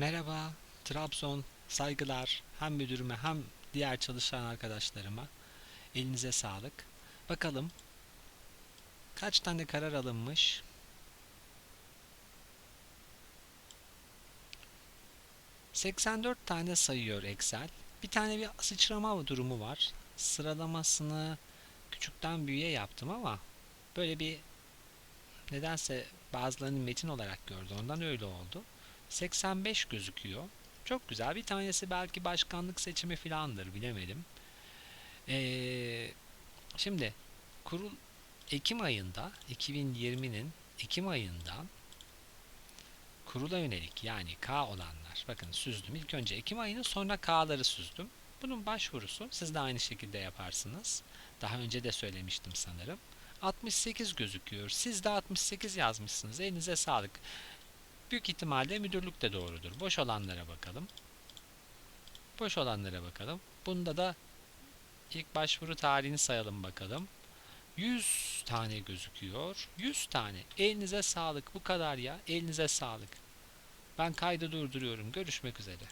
Merhaba, Trabzon, saygılar hem müdürüme hem diğer çalışan arkadaşlarıma. Elinize sağlık. Bakalım kaç tane karar alınmış? ...84 tane sayıyor Excel. Bir tane bir sıçrama durumu var. Sıralamasını küçükten büyüğe yaptım ama... ...böyle bir... ...nedense bazılarını metin olarak gördü. Ondan öyle oldu. 85 gözüküyor. Çok güzel. Bir tanesi belki başkanlık seçimi filandır bilemedim. Ee, şimdi kurul Ekim ayında 2020'nin Ekim ayından kurula yönelik yani K olanlar bakın süzdüm. İlk önce Ekim ayını sonra K'ları süzdüm. Bunun başvurusu siz de aynı şekilde yaparsınız. Daha önce de söylemiştim sanırım. 68 gözüküyor. Siz de 68 yazmışsınız. Elinize sağlık. Büyük ihtimalle müdürlük de doğrudur. Boş olanlara bakalım. Boş olanlara bakalım. Bunda da ilk başvuru tarihini sayalım bakalım. 100 tane gözüküyor. 100 tane. Elinize sağlık. Bu kadar ya. Elinize sağlık. Ben kaydı durduruyorum. Görüşmek üzere.